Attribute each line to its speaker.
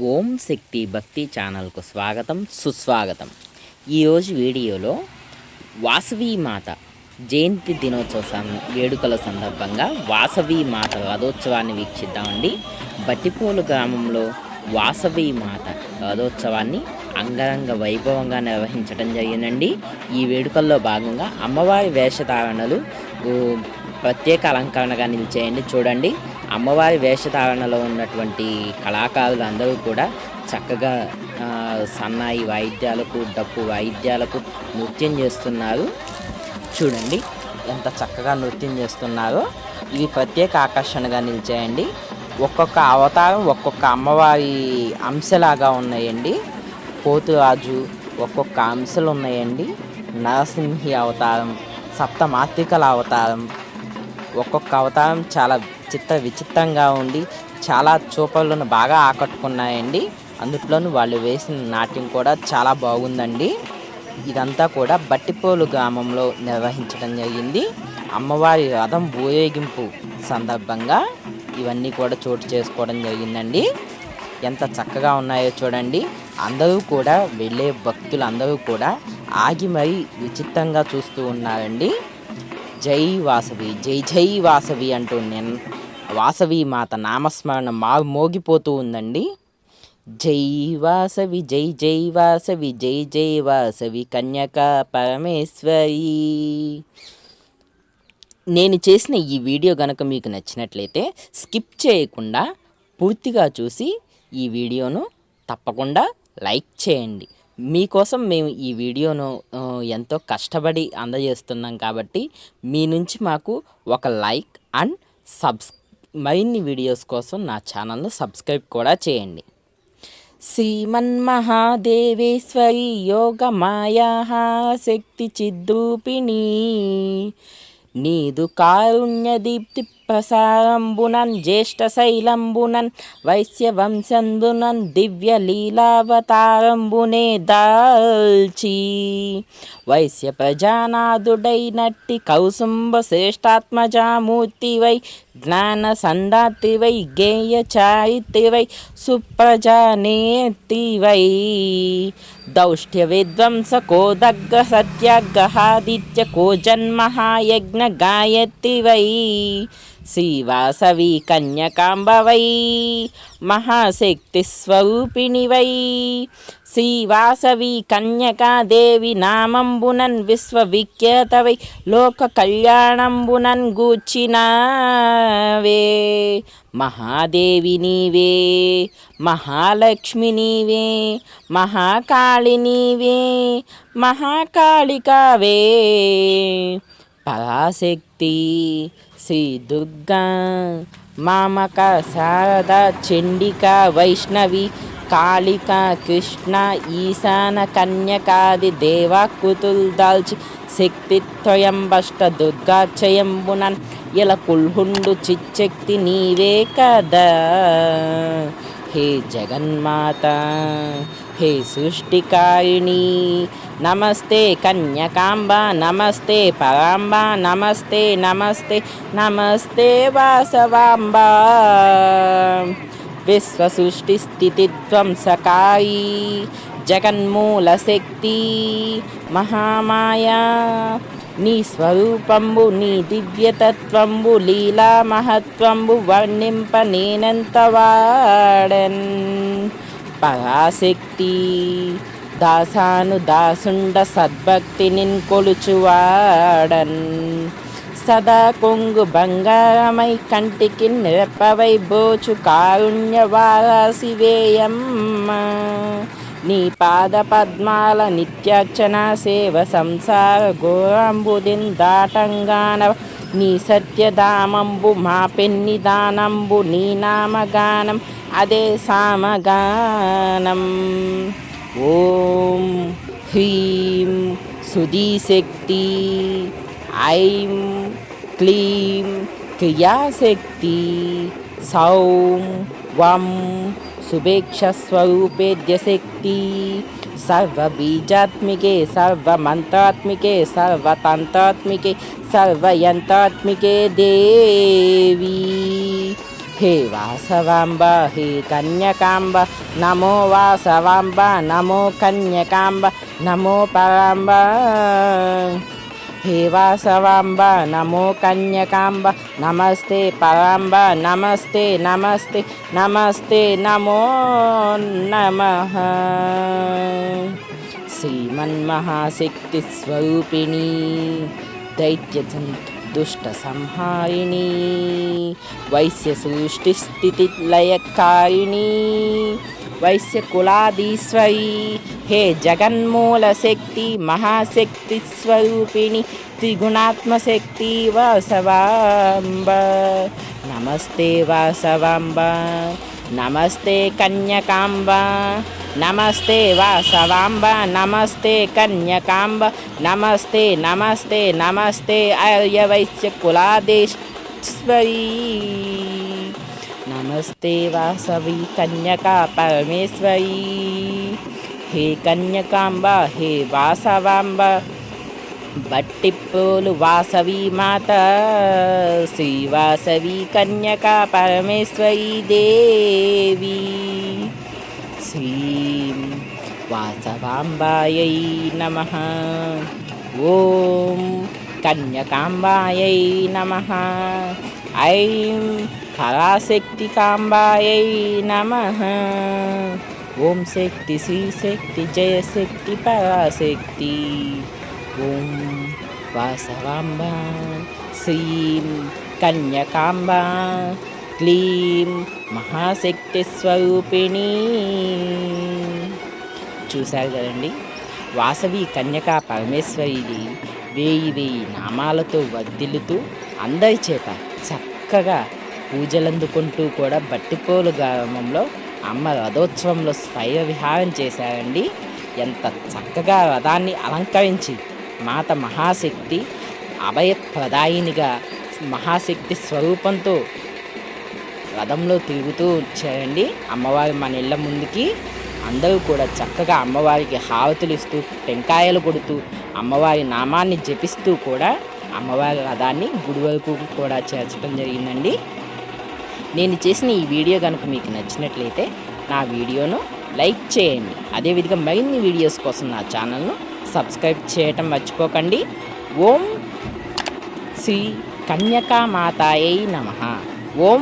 Speaker 1: ఓం శక్తి భక్తి ఛానల్కు స్వాగతం సుస్వాగతం. ఈరోజు వీడియోలో వాసవి మాత జయంతి దినోత్సవ సం- వేడుకల సందర్భంగా వాసవి మాత రథోత్సవాన్ని వీక్షిద్దామండి. బట్టిపోలు గ్రామంలో వాసవి మాత రథోత్సవాన్ని అంగరంగ వైభవంగా నిర్వహించడం జరిగిందండి. ఈ వేడుకల్లో భాగంగా అమ్మవారి వేషధారణలు ప్రత్యేక అలంకరణగా నిలిచేయండి. చూడండి. అమ్మవారి వేషధారణలో ఉన్నటువంటి కళాకారులు అందరూ కూడా చక్కగా సన్నాయి వాయిద్యాలకు డప్పు వాయిద్యాలకు నృత్యం చేస్తున్నారు. చూడండి ఎంత చక్కగా నృత్యం చేస్తున్నారో. ఇవి ప్రత్యేక ఆకర్షణగా నిలిచాయండి. ఒక్కొక్క అవతారం ఒక్కొక్క అమ్మవారి అంశలాగా ఉన్నాయండి. పోతురాజు ఒక్కొక్క అంశలు ఉన్నాయండి. నరసింహి అవతారం సప్తమాత్రికల అవతారం ఒక్కొక్క అవతారం చాలా చిత్ర విచిత్రంగా ఉండి చాలా చూపలను బాగా ఆకట్టుకున్నాయండి. అందుట్లోనూ వాళ్ళు వేసిన నాట్యం కూడా చాలా బాగుందండి. ఇదంతా కూడా బట్టిపోలు గ్రామంలో నిర్వహించడం జరిగింది. అమ్మవారి రథం ఊరేగింపు సందర్భంగా ఇవన్నీ కూడా చోటు చేసుకోవడం జరిగిందండి. ఎంత చక్కగా ఉన్నాయో చూడండి. అందరూ కూడా వెళ్ళే భక్తులు అందరూ కూడా ఆగి మరీ విచిత్రంగా చూస్తూ ఉన్నారండి. జై వాసవి జై జై వాసవి అంటూ నేను వాసవి మాత నామస్మరణ మా మోగిపోతూ ఉందండి. జై వాసవి జై జై వాసవి జై జై వాసవి కన్యకా పరమేశ్వరి. నేను చేసిన ఈ వీడియో కనుక మీకు నచ్చినట్లయితే స్కిప్ చేయకుండా పూర్తిగా చూసి ఈ వీడియోను తప్పకుండా లైక్ చేయండి. మీకోసం మేము ఈ వీడియోను ఎంతో కష్టపడి అందజేస్తున్నాం కాబట్టి మీ నుంచి మాకు ఒక లైక్ అండ్ సబ్స్ మరిన్ని వీడియోస్ కోసం నా ఛానల్ను సబ్స్క్రైబ్ కూడా చేయండి. శ్రీమన్మహాదేవేశ్వరి యోగమాయా శక్తి చిద్రూపిణి నీదు కారుణ్య దీప్తి ప్రసారంబునన్ జ్యేష్ఠ శైలంబునన్ వైశ్య దివ్య లీలావతారంబునే దాల్చి. వైశ్య ప్రజానాథుడైనట్టి కౌసుంబ శ్రేష్టాత్మజామూర్తివై జ్ఞాన సందాత్రివై గేయ చారిత్రివై సుప్రజానేత్రివై. దౌష్ట్య విధ్వంస కోదగ్గ సత్యాగ్రహాదిత్య కోజన్మహాయజ్ఞ గాయత్రివై. శ్రీవాసవి కన్యకాంబవై మహాశక్తి స్వరూపిణివై శ్రీవాసవి కన్యకాదేవి నామంబునన్ విశ్వవిఖ్యాతవై లోక కళ్యాణంబునన్ గూర్చినావే మహాదేవి నీవే మహాలక్ష్మి నీవే మహాకాళి నీవే మహాకాళికావే పరాశక్తి శ్రీ దుర్గా మామక శారద చండిక వైష్ణవి కాళిక కృష్ణ ఈశాన కన్యకాది దేవాకృతులు దాల్చి శక్తిత్వయంబష్ట దుర్గాచయంబునన్ ఇలా కుల్హుండు చిచ్చక్తి నీవే కదా. హే జగన్మాత హే సృష్టికారిణి. నమస్తే కన్యకాంబ నమస్తే పరాంబ నమస్తే నమస్తే నమస్తే వాసవాంబ. విశ్వసృష్టి స్థితి జగన్మూల శక్తి మహామాయా. నీ స్వరూపంబు నీ దివ్యతత్వంబు లీలా మహత్వంబు వర్ణింప నేనెంత వాడన్? పరాశక్తి దాసాను దాసుండ సద్భక్తి నిన్ కొలుచువాడన్. సదా కొంగు బంగారమై కంటికి నిరపవై బోచు కారుణ్యవారాసివేయమ్మ నీ పాద పద్మాల నిత్యార్చన సేవ సంసార ఘోరంబుదిన్ దాటంగాన నీ సత్యధామంబు మా పెన్ని దానంబు నీ నామగానం అదే సామగానం. ఓం హ్రీం సుధీశక్తి ఐం క్లీం క్రియాశక్తి సౌం వం శుభేక్ష స్వరూపేద్యశక్తి. सर्वबीजात्मिके, सर्वमन्त्रात्मिके, सर्वतन्त्रात्मिके, सर्वयन्त्रात्मिके देवी। हे वासवाम्ब, हे कन्याकांब नमो वासवाम्ब, नमो कन्याकांब नमो पराम्ब। हे वासवाम्ब, नमो कन्यकाम्ब, नमस्ते पराम्ब, नमस्ते नमस्ते नमस्ते, नमो नमः। శ్రీమన్మహాశక్తి స్వరూపిణి దైత్యజంతు దుష్ట సంహారిణి వైశ్య సృష్టి స్థితి లయకారిణి వైశ్య కులాదీశ్వరి హే జగన్మూల శక్తి మహాశక్తి స్వరూపిణి త్రిగుణాత్మశక్తి వాసవాంబ నమస్తే వాసవాంబ నమస్తే కన్యకాంబ నమస్తే వాసవాంబ నమస్తే కన్యకాంబ నమస్తే నమస్తే నమస్తే అయవైశ్య కులాదేశ్వరీ. నమస్తే వాసవి కన్యకా పరమేశ్వరీ. హే కన్యకాంబ హే వాసవాంబ బట్టిప్పోలు వాసవి మాత శ్రీ వాసవి కన్యకా పరమేశ్వరీ దేవి. శ్రీం వాసవాంబాయై నమ ఓం కన్యకాంబాయై నమ ఐం పరాశక్తికాంబాయై నమ ఓం శక్తి శ్రీశక్తి జయశక్తి పరాశక్తి ఓం వాసవాంబ శ్రీం కన్యకాంబ క్లీం మహాశక్తి స్వరూపిణి. చూశారు కదండి? వాసవి కన్యకా పరమేశ్వరిది వేయి వేయి నామాలతో వర్ధిల్లుతూ అందరి చేత చక్కగా పూజలందుకుంటూ కూడా బట్టిపోలు గ్రామంలో అమ్మ రథోత్సవంలో స్వయ విహారం చేశారండి. ఎంత చక్కగా రథాన్ని అలంకరించి మాత మహాశక్తి అభయప్రదాయినిగా మహాశక్తి స్వరూపంతో రథంలో తిరుగుతూ వచ్చారండి అమ్మవారి మన ఇళ్ళ ముందుకి అందరూ కూడా చక్కగా అమ్మవారికి హారతులు ఇస్తూ టెంకాయలు కొడుతూ అమ్మవారి నామాన్ని జపిస్తూ కూడా అమ్మవారి రథాన్ని గుడి వరకు కూడా చేర్చడం జరిగిందండి. నేను చేసిన ఈ వీడియో కనుక మీకు నచ్చినట్లయితే నా వీడియోను లైక్ చేయండి. అదేవిధంగా మరిన్ని వీడియోస్ కోసం నా ఛానల్ను సబ్స్క్రైబ్ చేయటం మర్చిపోకండి. ఓం శ్రీ కన్యకామాతాయై నమ. ఓం